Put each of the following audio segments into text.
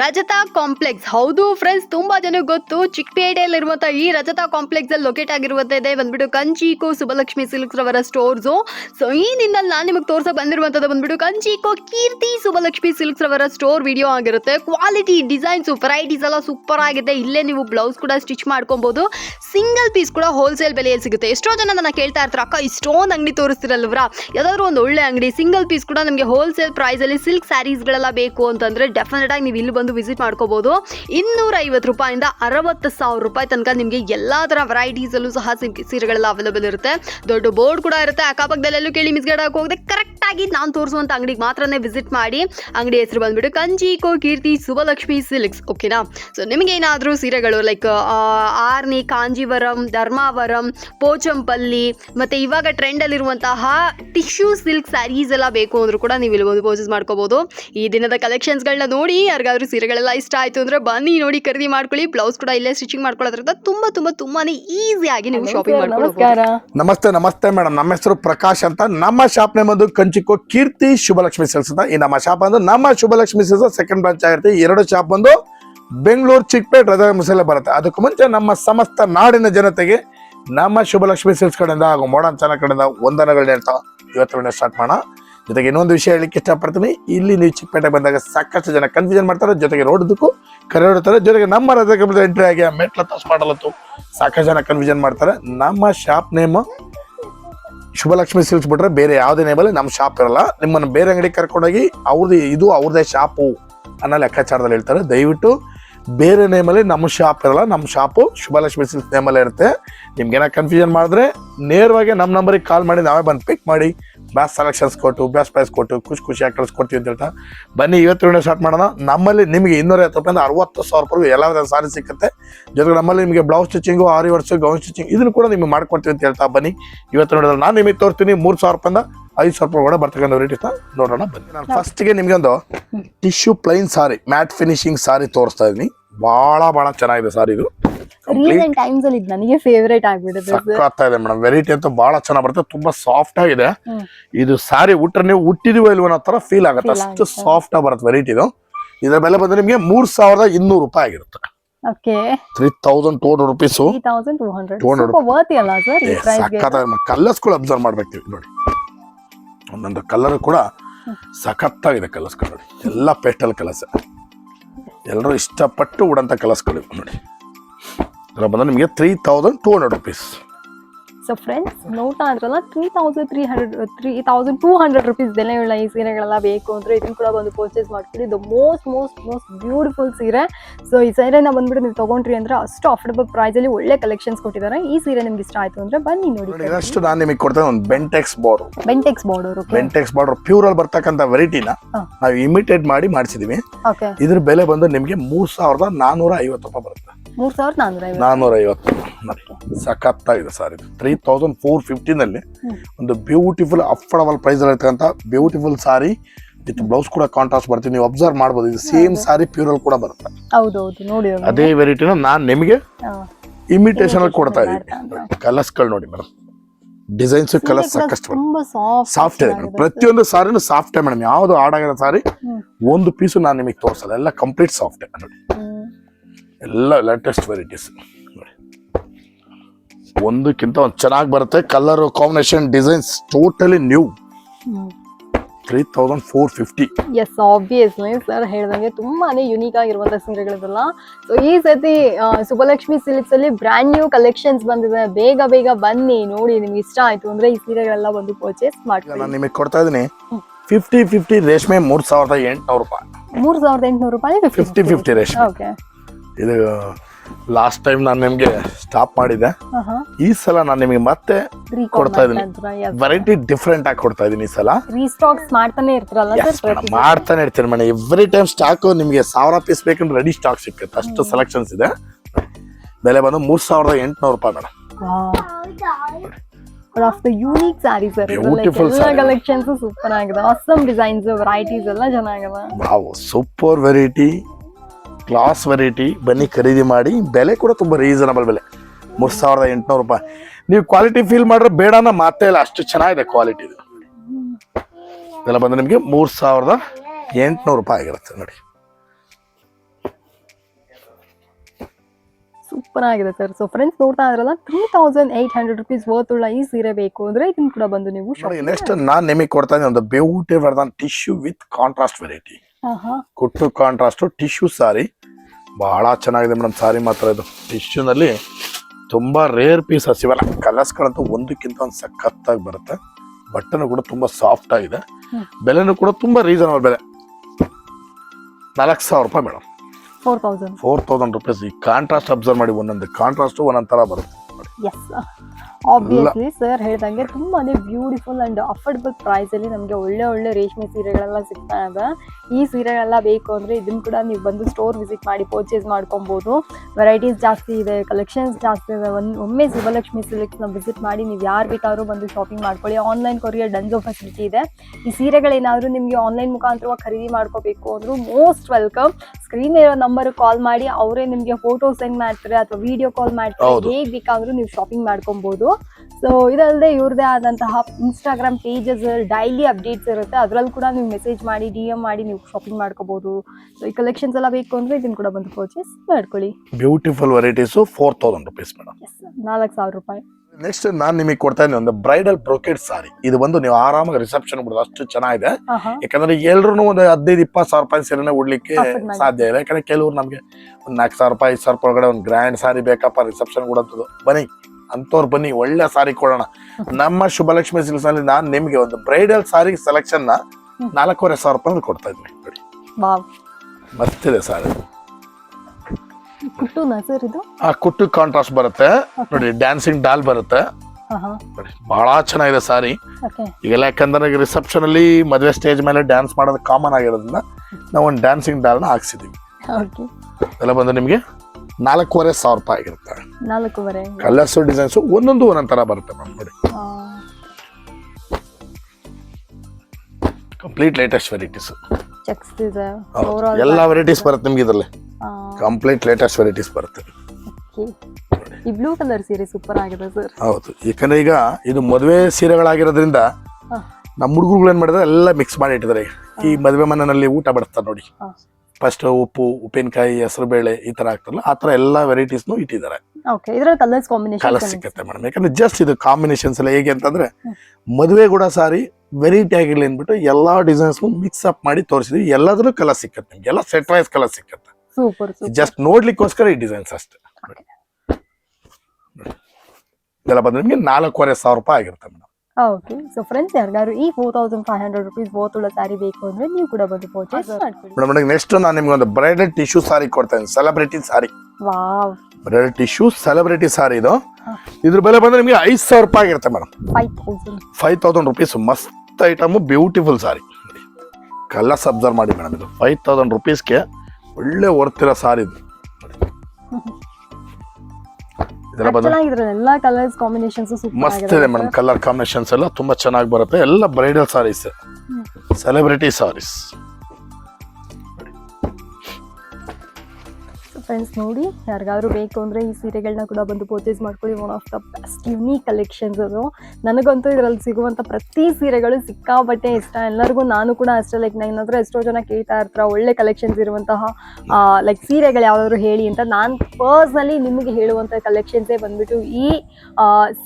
Rajata complex. ಹೌದು friends ತುಂಬಾ ಜನಕ್ಕೆ ಗೊತ್ತು ಚಿಕ್ಕಪೇಟೆಯಲ್ಲಿರುವಂಥ ಈ ರಜತಾ ಕಾಂಪ್ಲೆಕ್ಸ್ ಅಲ್ಲಿ ಲೊಕೇಟ್ ಇದೆ. ಬಂದ್ಬಿಟ್ಟು ಕಂಚಿಕೋ ಸುಬಲಕ್ಷ್ಮಿ ಸಿಲ್ಕ್ಸ್ ರವರ ಸ್ಟೋರ್ಸು ಸೊ ಈ ನಿನ್ನಲ್ಲಿ ನಾನು ನಿಮಗೆ ತೋರ್ಸಕ್ ಬಂದಿರುವಂಥದ್ದು ಬಂದ್ಬಿಟ್ಟು ಕಂಚಿಕೋ ಕೀರ್ತಿ ಸುಬಲಕ್ಷ್ಮಿ ಸಿಲ್ಕ್ಸ್ ರವರ ಸ್ಟೋರ್ ವಿಡಿಯೋ ಆಗಿರುತ್ತೆ. ಕ್ವಾಲಿಟಿ ಡಿಸೈನ್ಸ್ ವೆರೈಟೀಸ್ ಎಲ್ಲ ಸೂಪರ್ ಆಗಿದೆ. ಇಲ್ಲೇ ನೀವು ಬ್ಲೌಸ್ ಕೂಡ ಸ್ಟಿಚ್ ಮಾಡ್ಕೊಬಹುದು ಸಿಂಗಲ್ ಪೀಸ್ ಕೂಡ ಹೋಲ್ಸೇಲ್ ಬೆಲೆಯಲ್ಲಿ ಸಿಗುತ್ತೆ. ಎಷ್ಟೋ ಜನ ನನ್ನ ಕೇಳ್ತಾ ಇರ್ತಾರೆ, ಅಕ್ಕ, ಇಷ್ಟೊಂದು ಅಂಗಡಿ ತೋರಿಸ್ತಿರಲ್ವರ? ಯಾವ್ದಾದ್ರು ಒಂದು ಒಳ್ಳೆ ಅಂಗಡಿ ಸಿಂಗಲ್ ಪೀಸ್ ಕೂಡ ನಮಗೆ ಹೋಲ್ಸೇಲ್ ಪ್ರೈಸಲ್ಲಿ ಸಿಲ್ಕ್ ಸ್ಯಾರೀಸ್ಗಳೆಲ್ಲ ಬೇಕು ಅಂತಂದ್ರೆ ಡೆಫಿನೆಟ್ ಆಗಿ ನೀವು ಇಲ್ಲಿ ಬಂದು ವಿಸಿಟ್ ಮಾಡ್ಕೋಬಹುದು ಇನ್ನೂರ ಐವತ್ತು ರೂಪಾಯಿಂದ ಅರವತ್ತು ಸಾವಿರ ರೂಪಾಯಿ ತನಕ ನಿಮಗೆ ಎಲ್ಲಾ ಥರ ವೆರೈಟೀಸಲ್ಲೂ ಸಹ ಸೀರೆಗಳೆಲ್ಲ ಅವೈಲೇಬಲ್ ಇರುತ್ತೆ. ದೊಡ್ಡ ಬೋರ್ಡ್ ಕೂಡ ಇರುತ್ತೆ. ಅಕ್ಕಪಕ್ಕದಲ್ಲೆಲ್ಲೂ ಕೇಳಿ ಮಿಸ್ಗಡಕ್ಕೆ ಹೋಗದೆ ಕರೆಕ್ಟಾಗಿ ನಾನು ತೋರಿಸುವಂಥ ಅಂಗಡಿಗೆ ಮಾತ್ರನೇ ವಿಸಿಟ್ ಮಾಡಿ ಅಂಗಡಿ ಹೆಸರು ಬಂದ್ಬಿಟ್ಟು ಕಂಚಿಕೋ ಕೀರ್ತಿ ಸುಬಲಕ್ಷ್ಮಿ ಸಿಲ್ಕ್ಸ್ ಓಕೆನಾ ಸೊ ನಿಮಗೇನಾದರೂ ಸೀರೆಗಳು ಲೈಕ್ ಆರ್ನಿ ಕಾಂಜಿವರಂ ಧರ್ಮಾವರಂ ಪೋಚಂಪಲ್ಲಿ ಮತ್ತೆ ಇವಾಗ ಟ್ರೆಂಡ್ ಟ್ರೆಂಡಲ್ಲಿರುವಂತಹ ಟಿಶ್ಯೂ ಸಿಲ್ಕ್ ಸ್ಯಾರೀಸ್ ಎಲ್ಲ ಬೇಕು ಅಂದ್ರೂ ಕೂಡ ನೀವು ಇಲ್ಲಿ ಬಂದು ಪರ್ಚೇಸ್ ಮಾಡ್ಕೋಬೋದು. ಈ ದಿನದ ಕಲೆಕ್ಷನ್ಸ್ಗಳನ್ನ ನೋಡಿ ಯಾರಿಗಾದ್ರೂ ಸೀರೆಗಳೆಲ್ಲ ಇಷ್ಟ ಆಯ್ತು ಅಂದ್ರೆ ಬನ್ನಿ ನೋಡಿ ಖರೀದಿ ಮಾಡ್ಕೊಳ್ಳಿ. ಬ್ಲೌಸ್ ಕೂಡ ಇಲ್ಲೇ ಸ್ಟಿಚಿಂಗ್ ಮಾಡ್ಕೊಳ್ಳೋದ್ರಿಂದ ತುಂಬಾ ತುಂಬ ತುಂಬಾ ಆಗಿ ನೀವು ಶಾಪಿಂಗ್ ಮಾಡ್ಕೊಂಡು ನಮಸ್ಕಾರ. ನಮಸ್ತೆ ನಮಸ್ತೆ ಮೇಡಮ್ ನಮ್ಮ ಹೆಸರು ಪ್ರಕಾಶ್ ಅಂತ. ನಮ್ಮ ಶಾಪ್ ನೇಮ್ ಒಂದು ಕಂಚಿಕೋ ಕೀರ್ತಿ ಶುಭಲಕ್ಷ್ಮಿ ಸೇಲ್ಸ್ ಅಂತ ಈ ನಮ್ಮ ಶಾಪ್ ಅಂದ್ರೆ ನಮ್ಮ ಶುಭಲಕ್ಷ್ಮಿ ಸೇಲ್ಸ್ ಸೆಕೆಂಡ್ ಬ್ರಾಂಚ್ ಆಗಿರುತ್ತೆ. ಎರಡು ಶಾಪ್ ಬಂದು ಬೆಂಗಳೂರು ಚಿಕ್ಕಪೇಟ್ ರಜಾ ಮುಸಲೆ ಬರುತ್ತೆ. ಅದಕ್ಕೂ ಮುಂಚೆ ನಮ್ಮ ಸಮಸ್ತ ನಾಡಿನ ಜನತೆಗೆ ನಮ್ಮ ಶುಭಲಕ್ಷ್ಮಿ ಸೆಲ್ಸ್ ಕಡೆಯಿಂದ ಹಾಗೂ ಮೋಡನ್ ಚಾನಲ್ ಕಡೆಯಿಂದ ಒಂದನಗಳು ಹೇಳ್ತಾ ಇವತ್ತು ಸ್ಟಾರ್ಟ್ ಮಾಡೋಣ. ಜೊತೆಗೆ ಇನ್ನೊಂದು ವಿಷಯ ಹೇಳಲಿಕ್ಕೆ ಇಷ್ಟಪಡ್ತೀನಿ. ಇಲ್ಲಿ ನೀವು ಚಿಕ್ಕಪೇಟೆ ಬಂದಾಗ ಸಾಕಷ್ಟು ಜನ ಕನ್ಫ್ಯೂಷನ್ ಮಾಡ್ತಾರೆ. ಜೊತೆಗೆ ನೋಡೋದಕ್ಕೂ ಕರೆ ಹೊಡ್ತಾರೆ ಜೊತೆಗೆ ನಮ್ಮ ರಜಾ ಎಂಟ್ರಿ ಆಗಿ ಮೆಟ್ಲ ತಾಸು ಮಾಡಲತ್ತು ಸಾಕಷ್ಟು ಜನ ಕನ್ಫ್ಯೂಷನ್ ಮಾಡ್ತಾರೆ. ನಮ್ಮ ಶಾಪ್ ನೇಮ್ ಶುಭಲಕ್ಷ್ಮಿ ಸಿಲ್ಕ್ಸ್ ಬಿಟ್ರೆ ಬೇರೆ ಯಾವುದೇ ನೇಮಲ್ಲಿ ನಮ್ಮ ಶಾಪ್ ಇರಲ್ಲ. ನಿಮ್ಮನ್ನು ಬೇರೆ ಅಂಗಡಿ ಕರ್ಕೊಂಡೋಗಿ ಅವ್ರದ್ದು ಇದು ಅವ್ರದೇ ಶಾಪು ಅನ್ನೋ ಲೆಕ್ಕಾಚಾರದಲ್ಲಿ ಹೇಳ್ತಾರೆ. ದಯವಿಟ್ಟು ಬೇರೆ ನೇಮಲ್ಲಿ ನಮ್ಮ ಶಾಪ್ ಇರಲ್ಲ ನಮ್ಮ ಶಾಪು ಶುಭಲಕ್ಷ್ಮಿ ಸಿಲ್ಕ್ಸ್ ನೇಮಲ್ಲೇ ಇರುತ್ತೆ. ನಿಮ್ಗೇನೋ ಕನ್ಫ್ಯೂಷನ್ ಮಾಡಿದ್ರೆ ನೇರವಾಗಿ ನಮ್ಮ ನಂಬರಿಗೆ ಕಾಲ್ ಮಾಡಿ, ನಾವೇ ಬಂದು ಪಿಕ್ ಮಾಡಿ. ಬ್ಯಾಸ್ ಸೆಲೆಕ್ಷನ್ಸ್ ಕೊಟ್ಟು ಬ್ಯಾಸ್ ಪ್ರೈಸ್ ಕೊಟ್ಟು ಖುಷಿ ಖುಷಿ ಆ್ಯಕ್ಟರ್ಸ್ ಕೊಡ್ತೀವಿ ಅಂತ ಹೇಳ್ತಾ. ಬನ್ನಿ ಇವತ್ತು ವಿಡಿಯೋ ಸ್ಟಾರ್ಟ್ ಮಾಡೋಣ. ನಮ್ಮಲ್ಲಿ ನಿಮಗೆ ಇನ್ನೂರ ಐವತ್ತು ರೂಪಾಯಿಂದ ಅರವತ್ತು ಸಾವಿರ ರೂಪಾಯಿ ಎಲ್ಲ ವಿಧ ಸಾರಿ ಸಿಗುತ್ತೆ ಜೊತೆಗೆ ನಮ್ಮಲ್ಲಿ ನಿಮಗೆ ಬ್ಲೌಸ್ ಸ್ಟಿಚಿಂಗು ಆರಿ ವರ್ಷ ಗೌನ್ ಸ್ಟಿಚಿಂಗ್ ಇದನ್ನು ಕೂಡ ನಿಮಗೆ ಮಾಡ್ಕೊಡ್ತೀವಿ ಅಂತ ಹೇಳ್ತಾ ಬನ್ನಿ. ಇವತ್ತು ನೋಡಿದ್ರೆ ನಾನು ನಿಮಗೆ ತೋರ್ತೀನಿ ಮೂರು ಸಾವಿರ ರೂಪಾಯಿಂದ ಐದು ಸಾವಿರ ರೂಪಾಯಿ ಕೂಡ ಬರ್ತಕ್ಕಂಥ ವೆರೈಟೀಸ್ನ ನೋಡೋಣ ಬನ್ನಿ. ನಾನು ಫಸ್ಟ್ಗೆ ನಿಮಗೆ ಒಂದು tissue plain sari matte finishing sari ತೋರಿಸ್ತಾ ಇದೀನಿ ಭಾಳ ಬಹಳ ಚೆನ್ನಾಗಿದೆ ಸರ್ ಇದು. ರೀಸೆಂಟ್ ಟೈಮ್ಸ್ ಅಲ್ಲಿ ಇದು ನನಗೆ ಫೇವರೇಟ್ ಆಗ್ಬಿಟ್ಟಿದೆ ಸಕ್ಕತ್ತಾ ಇದೆ ಮೇಡಮ್ ವೆರೈಟಿ ಅಂತೂ ಬಹಳ ಚೆನ್ನಾಗಿ ಬರುತ್ತೆ. ತುಂಬಾ ಸಾಫ್ಟ್ ಆಗಿದೆ. ಇದು ಸಾರಿ ಉಟ್ರೆ ನೀವು ಹುಟ್ಟಿದೀವೋ ಇಲ್ವೋ ಅನ್ನೋ ತರ ಫೀಲ್ ಆಗುತ್ತೆ. Feel ಅಷ್ಟು ಆಗುತ್ತೆ. ಸಾಫ್ಟ್ ಆಗಿ ಬರುತ್ತೆ ವೆರೈಟಿ ಇದು. ಇದರ ಬೆಲೆ ಬಂದ್ರೆ ನಿಮಗೆ ಮೂರ್ ಸಾವಿರದ ಇನ್ನೂರು ರೂಪಾಯಿ ಆಗಿರುತ್ತೆ. Okay three thousand two hundred rupees three thousand two hundred 200. ಸ್ವಲ್ಪ ವರ್ತಿ ಅಲ್ಲ ಸರ್ ಈ ಪ್ರೈಸ್ಗೆ ಕಲರ್ಸ್ಗಳು ಅಬ್ಸರ್ವ್ ಮಾಡ್ಬೇಕು ನೀವು ನೋಡಿ. ಒಂದೊಂದು ಕಲರ್ ಕೂಡ ಸಖತ್ತಾಗಿದೆ ಕಲರ್ಸ್ಗಳು ನೋಡಿ. ಎಲ್ಲ ಪೇಸ್ಟಲ್ ಕಲರ್ಸ್ ಎಲ್ಲರೂ ಇಷ್ಟಪಟ್ಟು ಉಡಂತ ಕಲರ್ಸ್ಗಳು ನೋಡಿ. ಇದರ ಬಂದು ನಿಮಗೆ three thousand two hundred rupees so friends ನೋಡ್ತಾ ಅಂದ್ರಲ್ಲ three thousand three hundred three thousand two hundred rupees ಬೆಲೆಯುಳ್ಳ ಈ ಸೀರೆಗಳೆಲ್ಲ ಬೇಕು ಅಂದರೆ ಇದನ್ನು ಕೂಡ ಬಂದು ಪರ್ಚೇಸ್ ಮಾಡ್ಕೊಳ್ಳಿ. The most most most beautiful ಸೀರೆ. ಸೊ ಈ ಸೀರೆನ ಬಂದ್ಬಿಟ್ಟು ನೀವು ತೊಗೊಂಡ್ರಿ ಅಂದ್ರೆ ಅಷ್ಟು ಅಫೋರ್ಡಬಲ್ ಪ್ರೈಸಲ್ಲಿ ಒಳ್ಳೆ ಕಲೆಕ್ಷನ್ಸ್ ಕೊಟ್ಟಿದ್ದಾರೆ. ಈ ಸೀರೆ ನಿಮ್ಗೆ ಇಷ್ಟ ಆಯಿತು ಅಂದರೆ ಬನ್ನಿ ನೋಡಿ ಇದಷ್ಟು ನಾನು ನಿಮಗೆ ಕೊಡ್ತೇನೆ ಒಂದು Bentex border Bentex border Bentex border pure ಅಲ್ಲಿ ಬರ್ತಕ್ಕಂಥ ವೆರೈಟಿನ. ನಾವು ಇಮಿಟೇಟ್ ಮಾಡಿ ಮಾಡಿಸಿದೀವಿ. ಇದ್ರ ಬೆಲೆ ಬಂದು ನಿಮಗೆ ಮೂರು ಸಾವಿರದ ನಾನೂರ ಐವತ್ತು ರೂಪಾಯಿ ಬರುತ್ತೆ. ಮೂರು ಸಾವಿರದ ನಾನ್ನೂರ ಐವತ್ತು. ನಾನೂರ ಐವತ್ತು. ನೋಡಿ ಸಖತ್ತಾಗಿದೆ ಸರ್. ಇದು ತ್ರೀ ತೌಸಂಡ್ ಫೋರ್ ಫಿಫ್ಟಿನಲ್ಲಿ ಒಂದು ಬ್ಯೂಟಿಫುಲ್ ಅಫೋರ್ಡಬಲ್ ಪ್ರೈಸ್ ಇರತಕ್ಕಂಥ ಬ್ಯೂಟಿಫುಲ್ ಸಾರಿ ವಿತ್ ಬ್ಲೌಸ್ ಕೂಡ ಕಾಂಟ್ರಾಸ್ಟ್ ಬರ್ತೀವಿ ನೀವು ಅಬ್ಸರ್ವ್ ಮಾಡ್ಬೋದು ಇದು ಸೇಮ್ ಸಾರಿ ಪ್ಯೂರ್ ಅಲ್ಲಿ ಕೂಡ ಬರುತ್ತೆ. ಹೌದೌದು ನೋಡಿ ಅದೇ ವೆರೈಟಿನ ನಾನು ನಿಮಗೆ. ಇಮಿಟೇಷನ್ ಅಲ್ಲಿ ಕೊಡ್ತಾ ಇದ್ದೀನಿ. ಕಲರ್ಸ್ಗಳು ನೋಡಿ ಮೇಡಮ್ ಡಿಸೈನ್ಸ್ ಕಲರ್ಸ್ ಸಾಕಷ್ಟು ಸಾಫ್ಟ್ ಇದೆ ಮೇಡಮ್ ಪ್ರತಿಯೊಂದು ಸಾರಿನೂ ಸಾಫ್ಟ್ ಮೇಡಮ್ ಯಾವುದು ಹಾಡಾಗಿರೋ ಸಾರಿ ಒಂದು ಪೀಸು ನಾನು ನಿಮಗೆ ತೋರಿಸಲ್ಲ. ಎಲ್ಲ ಕಂಪ್ಲೀಟ್ ಸಾಫ್ಟ್ ನೋಡಿ ಎಲ್ಲ ಲೇಟೆಸ್ಟ್ ವೆರೈಟೀಸ್ ಒಂದಕ್ಕಿಂತ ಒಂದು ಚೆನ್ನಾಗಿ ಬರುತ್ತೆ. Colour combination designs totally new three thousand four fifty yes obviously sir ಹೇಳಿದಂಗೆ ತುಂಬಾನೇ ಯುನೀಕ್ ಆಗಿರುವಂತ ಸೀರೆಗಳಿದೆಲ್ಲ ಸೊ ಈ ಸತಿ ಸುಬಲಕ್ಷ್ಮಿ ಸುಬ್ಬಲಕ್ಷ್ಮಿ ಸಿಲ್ಕ್ಸ್ ಅಲ್ಲಿ ಬ್ರ್ಯಾಂಡ್ ನ್ಯೂ ಕಲೆಕ್ಷನ್ಸ್ ಬಂದಿದೆ. ಬೇಗ ಬೇಗ ಬನ್ನಿ ನೋಡಿ ನಿಮ್ಗೆ ಇಷ್ಟ ಆಯ್ತು ಅಂದ್ರೆ ಈ ಸೀರೆಗಳೆಲ್ಲ ಬಂದು ಪರ್ಚೇಸ್ ಮಾಡ್ತೀನಿ ಮಾಡ್ಕೊಳ್ಳಿ ನಾನು ನಿಮಗೆ ಕೊಡ್ತಾ ಇದ್ದೀನಿ. ಫಿಫ್ಟಿ ಫಿಫ್ಟಿ ರೇಷ್ಮೆ ಮೂರ್ ಸಾವಿರದ ಎಂಟುನೂರು ರೂಪಾಯಿ. ಮೂರ್ ಸಾವಿರದ ಎಂಟುನೂರು ರೂಪಾಯಿ ಫಿಫ್ಟಿ ಫಿಫ್ಟಿ ರೇಷ್ಮೆ. ಓಕೆ ಇದು ಲಾಸ್ಟ್ ಟೈಮ್ ನಾನು ನಿಮಗೆ ಸ್ಟಾಪ್ ಮಾಡಿದೆ ಈ ಸಲ ನಾನು ನಿಮಗೆ ಮತ್ತೆ ಕೊಡ್ತಾ ಇದೀನಿ. ವೆರೈಟಿ ಡಿಫ್ರೆಂಟ್ ಆಗಿ ಕೊಡ್ತಾ ಇದ್ದೀನಿ ಈ ಸಲ. ರೀಸ್ಟಾಕ್ಸ್ ಮಾಡ್ತಾನೆ ಇರ್ತಾರಲ್ಲ ಇರ್ತೀನಿ ಮೇಡಮ್ ಎವ್ರಿ ಟೈಮ್ ಸ್ಟಾಕ್ ನಿಮಗೆ ಸಾವಿರ ಪೀಸ್ ಬೇಕಂದ್ರೆ ರೆಡಿ ಸ್ಟಾಕ್ ಸಿಕ್ಕುತ್ತೆ. ಅಷ್ಟು ಸೆಲೆಕ್ಷನ್ಸ್ ಇದೆ. ಬೆಲೆ ಬಂದು ಮೂರ್ ಸಾವಿರದ ಎಂಟುನೂರು ರೂಪಾಯಿ ಮೇಡಮ್ ಆಫ್ ದ ಯೂನಿಕ್ ಎಲ್ಲ. ಕಲೆಕ್ಷನ್ಸ್ ಸೂಪರ್ ಆಗಿದೆ. ಡಿಸೈನ್ಸ್ ವೆರೈಟೀಸ್ ಎಲ್ಲ ಚೆನ್ನಾಗಿದೆ. Wow super variety glass variety ಬನ್ನಿ ಖರೀದಿ ಮಾಡಿ ಬೆಲೆ ಕೂಡ ತುಂಬ ರೀಸನಬಲ್ ಬೆಲೆ. ಮೂರು ಸಾವಿರದ ಎಂಟುನೂರು ರೂಪಾಯಿ. ನೀವು ಕ್ವಾಲಿಟಿ ಫೀಲ್ ಮಾಡ್ರೆ ಬೇಡ ಅನ್ನೋ ಮಾತೇ ಇಲ್ಲ ಅಷ್ಟು ಚೆನ್ನಾಗಿದೆ ಕ್ವಾಲಿಟಿ ಇದು. ಇದೆಲ್ಲ ಬಂದು ನಿಮಗೆ ಮೂರು ಸಾವಿರದ ಎಂಟುನೂರು ರೂಪಾಯಿ ಆಗಿರುತ್ತೆ ನೋಡಿ. ಸೂಪರ್ ಆಗಿದೆ ಸರ್ ಸೊ ಫ್ರೆಂಡ್ಸ್ ನೋಡ್ತಾ ಇದ್ರಲ್ಲ three thousand eight hundred rupees worth ಉಳ್ಳ ಈ ಸೀರೆ ಬೇಕು ಅಂದ್ರೆ ಇದನ್ನ ಕೂಡ ಬಂದು ನೀವು ನೆಕ್ಸ್ಟ್ ನಾನು ನಿಮಗೆ ಕೊಡ್ತಾ ಇದ್ದೀನಿ ಒಂದು beautiful tissue with contrast variety kuttu contrast tissue sari. ಬಹಳ ಚೆನ್ನಾಗಿದೆ ಮೇಡಮ್ ಸಾರಿ ಮಾತ್ರ ಇದು. ಟಿಶ್ಯೂನಲ್ಲಿ ತುಂಬಾ ರೇರ್ ಪೀಸಸ್ ಕಲರ್ಸ್ ಕಲರ್ಸ್ಗಳಂತೂ ಒಂದಕ್ಕಿಂತ ಒಂದು ಸಖತ್ತಾಗಿ ಬರುತ್ತೆ. ಬಟ್ಟೆನೂ ಕೂಡ ತುಂಬಾ ಸಾಫ್ಟ್ ಆಗಿದೆ. ಬೆಲೆನು ಕೂಡ ತುಂಬಾ ರೀಸನಬಲ್ ಬೆಲೆ. ನಾಲ್ಕು ಸಾವಿರ ರೂಪಾಯಿ madam. Four thousand four thousand rupees ಈ ಕಾಂಟ್ರಾಸ್ಟ್ ಅಬ್ಸರ್ವ್ ಮಾಡಿ ಒಂದೊಂದು. ಕಾಂಟ್ರಾಸ್ಟ್ ಒಂದೊಂದ್ ತರ ಬರುತ್ತೆ. ಆಬ್ವಿಯಸ್ಲಿ ಸರ್ ಹೇಳ್ದಂಗೆ ತುಂಬಾನೇ ಬ್ಯೂಟಿಫುಲ್ ಅಂಡ್ ಅಫೋರ್ಡಬಲ್ ಪ್ರೈಸ್ ಅಲ್ಲಿ ನಮಗೆ ಒಳ್ಳೆ ಒಳ್ಳೆ ರೇಷ್ಮೆ ಸೀರೆಗಳೆಲ್ಲ ಸಿಗ್ತಾ ಇದೆ. ಈ ಸೀರೆಗಳೆಲ್ಲ ಬೇಕು ಅಂದ್ರೆ ಇದನ್ನ ಕೂಡ ನೀವು ಬಂದು ಸ್ಟೋರ್ ವಿಸಿಟ್ ಮಾಡಿ ಪರ್ಚೇಸ್ ಮಾಡ್ಕೊಬೋದು. ವೆರೈಟೀಸ್ ಜಾಸ್ತಿ ಇದೆ ಕಲೆಕ್ಷನ್ಸ್ ಜಾಸ್ತಿ ಇದೆ. ಒಂದು ಒಮ್ಮೆ ಶಿವಲಕ್ಷ್ಮಿ ಸಿಲ್ಕ್ಸ್ನ ವಿಸಿಟ್ ಮಾಡಿ ನೀವು ಯಾರು ಬೇಕಾದ್ರೂ ಬಂದು ಶಾಪಿಂಗ್ ಮಾಡ್ಕೊಳ್ಳಿ. ಆನ್ಲೈನ್ ಕೊರಿಯರ್ ಡಂಜೋ ಫೆಸಿಲಿಟಿ ಇದೆ. ಈ ಸೀರೆಗಳೇನಾದರೂ ನಿಮಗೆ ಆನ್ಲೈನ್ ಮುಖಾಂತರ ಖರೀದಿ ಮಾಡ್ಕೋಬೇಕು ಅಂದ್ರೂ ಮೋಸ್ಟ್ ವೆಲ್ಕಮ್ ಸ್ಕ್ರೀನ್ ಇರೋ ನಂಬರ್ ಕಾಲ್ ಮಾಡಿ ಅವರೇ ನಿಮ್ಗೆ ಫೋಟೋ ಸೆಂಡ್ ಮಾಡ್ತಾರೆ ಅಥವಾ ವಿಡಿಯೋ ಕಾಲ್ ಮಾಡ್ತಾರೆ ಹೇಗ್ ಬೇಕಾದ್ರೂ ನೀವು ಶಾಪಿಂಗ್ ಮಾಡ್ಕೊಬಹುದು ಸೊ ಇದಲ್ಲದೆ ಇವ್ರದೇ ಆದಂತಹ ಇನ್ಸ್ಟಾಗ್ರಾಮ್ ಪೇಜಸ್ ಡೈಲಿ ಅಪ್ಡೇಟ್ಸ್ ಇರುತ್ತೆ. ಅದ್ರಲ್ಲಿ ಕೂಡ ನೀವು ಮೆಸೇಜ್ ಮಾಡಿ ಡಿ ಎಂ ಮಾಡಿ ನೀವು ಶಾಪಿಂಗ್ ಮಾಡ್ಕೋಬಹುದು ಸೊ ಈ ಕಲೆಕ್ಷನ್ಸ್ ಎಲ್ಲ ಬೇಕು ಅಂದ್ರೆ ಇದನ್ನ ಕೂಡ ಬಂದು ಪರ್ಚೇಸ್ ಮಾಡ್ಕೊಳ್ಳಿ. Beautiful varieties four thousand rupees madam ನಾಲ್ಕು ಸಾವಿರ ರೂಪಾಯಿ. ನೆಕ್ಸ್ಟ್ ನಾನು ನಿಮಗೆ ಕೊಡ್ತಾ ಇದ್ದೀನಿ ಒಂದು ಬ್ರೈಡಲ್ ಬ್ರೋಕೆಟ್ ಸಾರಿ. ಇದು ಬಂದು ನೀವು ಆರಾಮಾಗಿ ರಿಸೆಪ್ಷನ್ ಬಿಡೋದು ಅಷ್ಟು ಚೆನ್ನಾಗಿದೆ. ಯಾಕಂದ್ರೆ ಎಲ್ರು ಒಂದು ಹದಿನೈದು ಇಪ್ಪತ್ತು ಸಾವಿರ ರೂಪಾಯಿ ಸೀರೆನೆ ಉಡ್ಲಿಕ್ಕೆ ಸಾಧ್ಯ ಇಲ್ಲ. ಯಾಕಂದ್ರೆ ಕೆಲವರು ನಮಗೆ ಒಂದು ನಾಲ್ಕು ಸಾವಿರ ರೂಪಾಯಿ ಐದು ಸಾವಿರ ರೂಪಾಯಿ ಒಳಗಡೆ ಒಂದು ಗ್ರ್ಯಾಂಡ್ ಸಾರಿ ಬೇಕಪ್ಪ ರಿಸೆಪ್ಷನ್ ಕೊಡೋಂಥದ್ದು. ಬನ್ನಿ ಅಂತವ್ರು ಬನ್ನಿ ಒಳ್ಳೆ ಸಾರಿ ಕೊಡೋಣ. ನಮ್ಮ ಶುಭಲಕ್ಷ್ಮಿ ಸಿಲ್ಕ್ಸ್ನಲ್ಲಿ ನಾನು ನಿಮಗೆ ಒಂದು ಬ್ರೈಡಲ್ ಸಾರಿ ಸೆಲೆಕ್ಷನ್. ನಾಲ್ಕೂವರೆ ಸಾವಿರ ರೂಪಾಯಿ ಕೊಡ್ತಾ ಇದ್ದೀನಿ. ಮಸ್ತಿದೆ ಸಾರಿ. ಕುಟ್ಟುನಾ ಸರ್ ಇದು? ಆ ಕುಟ್ಟು ಕಾಂಟ್ರಾಸ್ಟ್ ಬರುತ್ತೆ. ನೋಡಿ ಡ್ಯಾನ್ಸಿಂಗ್ ಡಾಲ್ ಬರುತ್ತೆ. ನೋಡಿ ಬಹಳ ಚೆನ್ನಾಗಿದೆ ಸಾರಿ. ಈಗೆಲ್ಲ ಯಾಕಂದ್ರೆ ರಿಸೆಪ್ಷನ್ ಅಲ್ಲಿ ಮದುವೆ ಸ್ಟೇಜ್ ಮೇಲೆ ಡ್ಯಾನ್ಸ್ ಮಾಡೋದು ಕಾಮನ್ ಆಗಿರೋದ್ರಿಂದ ನಾವು ಒಂದು ಡ್ಯಾನ್ಸಿಂಗ್ ಡಾಲ್ನ ಹಾಕ್ಸಿದೀವಿ. ಎಲ್ಲ ಬಂದು ನಿಮಗೆ ನಾಲ್ಕೂವರೆ ಸಾವಿರ ರೂಪಾಯಿ ಆಗಿರುತ್ತೆ. ನಾಲ್ಕೂವರೆ. ಕಲರ್ಸ್ ಡಿಸೈನ್ಸ್ ಒಂದೊಂದು ಒಂದೊಂದ್ ತರ ಬರುತ್ತೆ ಮ್ಯಾಮ್ ನೋಡಿ. ಕಂಪ್ಲೀಟ್ ಲೇಟೆಸ್ಟ್ ವೆರೈಟೀಸ್ ಎಲ್ಲ ವೆರೈಟೀಸ್ ಬರುತ್ತೆ ನಿಮ್ಗೆ ಇದರಲ್ಲಿ. ಕಂಪ್ಲೀಟ್ ಲೇಟೆಸ್ಟ್ ವೆರೈಟೀಸ್ ಬರುತ್ತೆ. ಈ ಬ್ಲೂ ಕಲರ್ ಸೀರೆ ಸೂಪರ್ ಆಗಿದೆ ಸರ್ ಹೌದು. ಯಾಕಂದ್ರೆ ಈಗ ಇದು ಮದುವೆ ಸೀರೆಗಳಾಗಿರೋದ್ರಿಂದ ನಮ್ಮ ಹುಡುಗರುಗಳು ಏನು ಮಾಡಿದ್ರೆ ಎಲ್ಲ ಮಿಕ್ಸ್ ಮಾಡಿ ಇಟ್ಟಿದ್ದಾರೆ. ಈ ಮದುವೆ ಮನೆಯಲ್ಲಿ ಊಟ ಬಡಿಸ್ತಾರೆ ನೋಡಿ. ಫಸ್ಟ್ ಉಪ್ಪು ಉಪ್ಪಿನಕಾಯಿ ಹೆಸರು ಬೇಳೆ ಈ ತರ ಆಗ್ತಾರಲ್ಲ ಆ ತರ ಎಲ್ಲ ವೆರೈಟೀಸ್ನು ಇಟ್ಟಿದ್ದಾರೆ. ಕಲರ್ ಸಿಕ್ಕತ್ತೆ ಮೇಡಮ್ ಯಾಕಂದ್ರೆ ಜಸ್ಟ್ ಇದು ಕಾಂಬಿನೇಷನ್ಸ್ ಎಲ್ಲ ಹೇಗೆ ಅಂತಂದ್ರೆ. ಮದುವೆ ಕೂಡ ಸಾರಿ ವೆರೈಟಿ ಆಗಿರ್ಲಿ ಅಂದ್ಬಿಟ್ಟು ಎಲ್ಲಾ ಡಿಸೈನ್ಸ್ ಮಿಕ್ಸ್ ಅಪ್ ಮಾಡಿ ತೋರಿಸಿದ್ವಿ. ಎಲ್ಲಾದ್ರೂ ಕಲರ್ ಸಿಕ್ಕತ್ತೆ ನಿಮ್ಗೆ. ಎಲ್ಲ ಸೆಟ್ ವೈಸ್ ಕಲರ್ ಸಿಕ್ಕತ್ತೆ. ಸೂಪರ್ ಸೂಪರ್ ಜಸ್ಟ್ ನೋಡ್ಲಿಕ್ಕೋಸ್ಕರ ಈ ಡಿಸೈನ್ಸ್ ಅಷ್ಟೇ. ಇದೆಲ್ಲ ಬಂದ್ರೆ ನಿಮಗೆ ನಾಲ್ಕೂವರೆ ಸಾವಿರ ರೂಪಾಯಿ ಆಗಿರುತ್ತೆ ಮೇಡಮ್. ಓಕೆ ಸೊ ಫ್ರೆಂಡ್ಸ್ ಯಾರಿಗಾದ್ರು ಈ four thousand five hundred rupees ಉಳ್ಳ ಸಾರಿ ಬೇಕು ಅಂದ್ರೆ ನೀವು ಕೂಡ ಬಂದು ಪರ್ಚೇಸ್ ಮಾಡ್ಕೊಳ್ಳಿ. ಮೇಡಮ್ ನೆಕ್ಸ್ಟ್ ನಾನು ನಿಮ್ಗೆ ಒಂದು ಬ್ರೈಡಲ್ ಟಿಶ್ಯೂ ಸಾರಿ ಕೊಡ್ತೇನೆ celebrity sari wow bridal tissue celebrity sari ಇದು. ಇದ್ರ ಬೆಲೆ ಬಂದ್ರೆ ನಿಮಗೆ ಐದು ಸಾವಿರ ರೂಪಾಯಿ ಆಗಿರುತ್ತೆ madam. Five thousand five thousand rupees ಮಸ್ತ್ item beautiful sari colours observe ಮಾಡಿ ಮೇಡಮ್ ಇದು. ಫೈವ್ ತೌಸಂಡ್ ರುಪೀಸ್ಗೆ ಒಳ್ಳೆ ವರ್ತಿರ ಸಾರಿ ಇದು. ಇದೆಲ್ಲ ಬಂದ್ರೆ ಚೆನ್ನಾಗಿದ್ರೆ ಎಲ್ಲಾ ಕಲರ್ಸ್ ಕಾಂಬಿನೇಷನ್ಸ್ ಮಸ್ತ್ ಇದೆ ಮೇಡಮ್ ಕಲರ್ ಕಾಂಬಿನೇಷನ್ಸ್ ಎಲ್ಲ ತುಂಬಾ ಚೆನ್ನಾಗಿ ಬರುತ್ತೆ. ಎಲ್ಲ bridal saris celebrity saris friends ನೋಡಿ ಯಾರಿಗಾದ್ರೂ ಬೇಕು ಅಂದರೆ ಈ ಸೀರೆಗಳನ್ನ ಕೂಡ ಬಂದು ಪರ್ಚೇಸ್ ಮಾಡ್ಕೊಳ್ಳಿ. One of the best unique collections ಅದು. ನನಗಂತೂ ಇದರಲ್ಲಿ ಸಿಗುವಂಥ ಪ್ರತಿ ಸೀರೆಗಳು ಸಿಕ್ಕಾಪಟ್ಟೆ ಇಷ್ಟ. ಎಲ್ಲರಿಗೂ ನಾನು ಕೂಡ ಅಷ್ಟೇ ಲೈಕ್ ನನ್ನ ಹತ್ರ ಎಷ್ಟೋ ಜನ ಕೇಳ್ತಾ ಇರ್ತಾರೆ ಒಳ್ಳೆ ಕಲೆಕ್ಷನ್ಸ್ ಇರುವಂತಹ ಲೈಕ್ ಸೀರೆಗಳು ಯಾವ್ದಾದ್ರು ಹೇಳಿ ಅಂತ. ನಾನು ಪರ್ಸ್ನಲಿ ನಿಮಗೆ ಹೇಳುವಂಥ ಕಲೆಕ್ಷನ್ಸೇ ಬಂದ್ಬಿಟ್ಟು ಈ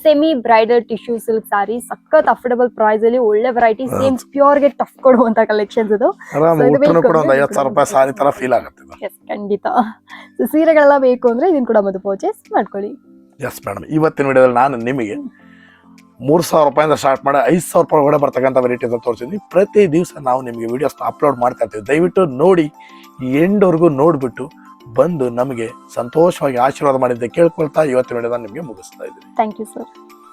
semi bridal tissue silk sari ಸಖತ್ ಅಫೋರ್ಡಬಲ್ ಪ್ರೈಸಲ್ಲಿ ಒಳ್ಳೆ ವೆರೈಟಿ ಸೇಮ್ ಪ್ಯೂರ್ಗೆ ಟಫ್ ಕೊಡುವಂಥ ಕಲೆಕ್ಷನ್ಸ್ ಅದು. ಖಂಡಿತ. ಸೊ ಸೀರೆಗಳೆಲ್ಲ ಬೇಕು ಅಂದ್ರೆ ಇದನ್ನ ಕೂಡ ಬಂದು ಪರ್ಚೇಸ್ ಮಾಡ್ಕೊಳ್ಳಿ. ಎಸ್ ಮೇಡಮ್ ಇವತ್ತಿನ ವಿಡಿಯೋದಲ್ಲಿ ನಾನು ನಿಮಗೆ ಮೂರು ಸಾವಿರ ರೂಪಾಯಿಂದ ಸ್ಟಾರ್ಟ್ ಮಾಡಿ ಐದು ಸಾವಿರ ರೂಪಾಯಿ ಒಳಗಡೆ ಬರ್ತಕ್ಕಂಥ ವೆರೈಟೀಸ್ ತೋರಿಸಿದ್ವಿ ಪ್ರತಿ ದಿವಸ ನಾವು ನಿಮಗೆ ವಿಡಿಯೋಸ್ನ ಅಪ್ಲೋಡ್ ಮಾಡ್ತಾ ಇರ್ತೀವಿ. ದಯವಿಟ್ಟು ನೋಡಿ ಎಂಡ್ವರೆಗೂ ನೋಡಿಬಿಟ್ಟು ಬಂದು ನಮಗೆ ಸಂತೋಷವಾಗಿ ಆಶೀರ್ವಾದ ಮಾಡಿದ್ದೆ ಕೇಳ್ಕೊಳ್ತಾ ಇವತ್ತಿನ ವಿಡಿಯೋದ ನಿಮಗೆ ಮುಗಿಸ್ತಾ ಇದ್ದೀವಿ ಥ್ಯಾಂಕ್ ಯು ಸರ್